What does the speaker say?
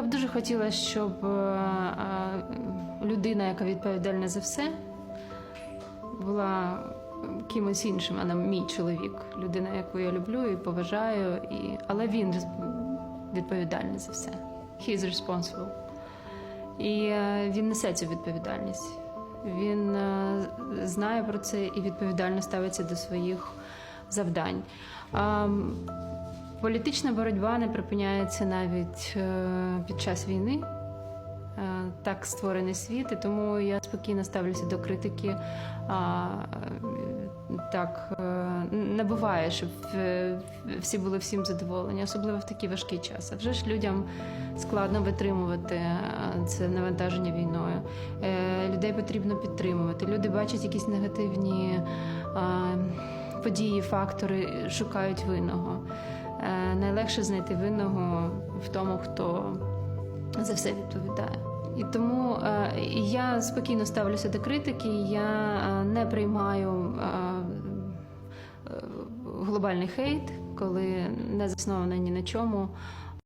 Я б дуже хотіла, щоб е, е, людина, яка відповідальна за все, була кимось іншим, а не мій чоловік. Людина, яку я люблю і поважаю, і... але він відповідальний за все. He is responsible. І е, він несе цю відповідальність. Він знає про це і відповідально ставиться до своїх завдань. Політична боротьба не припиняється навіть е, під час війни. Е, Так створений світ, і тому я спокійно ставлюся до критики. А, е, Так не буває, щоб всі були всім задоволені, особливо в такий важкий час. А вже ж людям складно витримувати це навантаження війною. Людей потрібно підтримувати. Люди бачать якісь негативні події, фактори, шукають винного. Е, Найлегше знайти винного в тому, хто за все відповідає. І тому е, я спокійно ставлюся до критики. Я е, не приймаю глобальний хейт, коли не заснований ні на чому.